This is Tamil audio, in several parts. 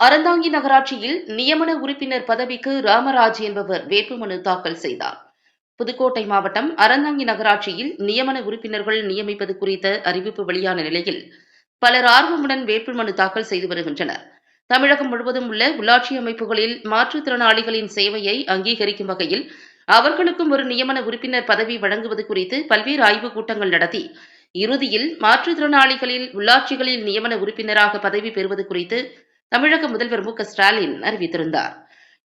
அறந்தாங்கி நகராட்சியில் நியமன உறுப்பினர் பதவிக்கு ராமராஜ் என்பவர் வேட்புமனு தாக்கல் செய்தார். புதுக்கோட்டை மாவட்டம் அறந்தாங்கி நகராட்சியில் நியமன உறுப்பினர்கள் நியமிப்பது குறித்த அறிவிப்பு வெளியான நிலையில் பலர் ஆர்வமுடன் வேட்புமனு தாக்கல் செய்து வருகின்றனர். தமிழகம் முழுவதும் உள்ள உள்ளாட்சி அமைப்புகளில் மாற்றுத்திறனாளிகளின் சேவையை அங்கீகரிக்கும் வகையில் அவர்களுக்கும் ஒரு நியமன உறுப்பினர் பதவி வழங்குவது குறித்து பல்வேறு ஆய்வுக் கூட்டங்கள் நடத்தி இறுதியில் மாற்றுத்திறனாளிகளில் உள்ளாட்சிகளில் நியமன உறுப்பினராக பதவி பெறுவது குறித்து தமிழக முதல்வர் மு ஸ்டாலின் அறிவித்திருந்தார்.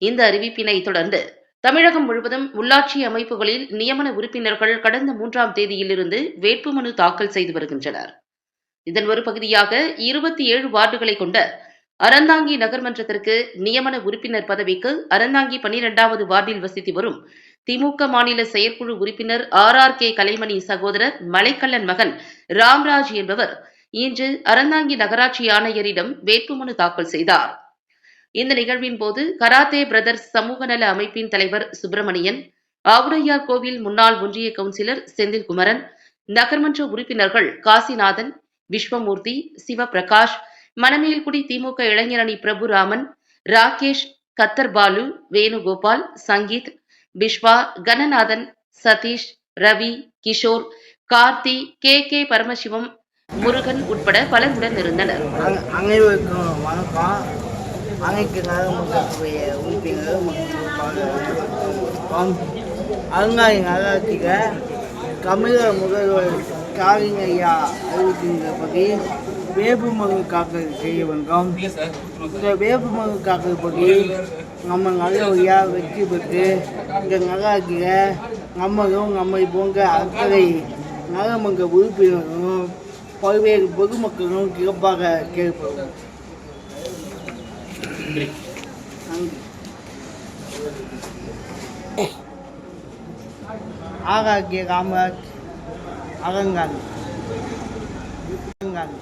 இந்த அறிவிப்பினை தொடர்ந்து தமிழகம் முழுவதும் உள்ளாட்சி அமைப்புகளில் நியமன உறுப்பினர்கள் கடந்த மூன்றாம் தேதியிலிருந்து வேட்புமனு தாக்கல் செய்து வருகின்றனர். இதன் ஒரு பகுதியாக இருபத்தி ஏழு வார்டுகளை கொண்ட அறந்தாங்கி நகர்மன்றத்திற்கு நியமன உறுப்பினர் பதவிக்கு அறந்தாங்கி பனிரெண்டாவது வார்டில் வசித்து வரும் திமுக மாநில செயற்குழு உறுப்பினர் ஆர் ஆர் கே கலைமணி சகோதரர் மலைக்கல்லன் மகன் ராம்ராஜ் என்பவர் இன்று அறந்தாங்கி நகராட்சி ஆணையரிடம் வேட்புமனு தாக்கல் செய்தார். இந்த நிகழ்வின் போது கராத்தே பிரதர்ஸ் சமூக நல அமைப்பின் தலைவர் சுப்பிரமணியன் ஆவுடையார் கோவில் முன்னாள் ஒன்றிய கவுன்சிலர் செந்தில்குமரன் நகர்மன்ற உறுப்பினர்கள் காசிநாதன் விஸ்வமூர்த்தி சிவபிரகாஷ் மணமேல்குடி திமுக இளைஞரணி பிரபுராமன் ராகேஷ் கத்தர் பாலு வேணுகோபால் சங்கீத் பிஸ்வா கணநாதன் சதீஷ் ரவி கிஷோர் கார்த்தி கே கே பரமசிவம் முருகன் உட்பட பலர் உடன் இருந்தனர் அனைவருக்கும் வணக்கம். அனைத்து நலமுடைய உறுப்பினர் மற்றும் அருங்காய் நகராட்சியில் தமிழக முதல்வர் ஸ்டாலின் ஐயா அறிவிக்கின்றபடி வேட்புமனு காக்கல் செய்ய வேண்டும். இந்த வேட்புமனு காக்கல் படி நம்ம நல்லபடியாக வெற்றி பெற்று இந்த நகராட்சியில் நம்மளும் நம்மை போன்ற அக்கறை நலமன்ற உறுப்பினர்களும் பல்வேறு பொதுமக்களும் சிறப்பாக கேட்போம் நன்றி. ஆகாக்கிய காமராஜ் அகங்கான் அகங்கான்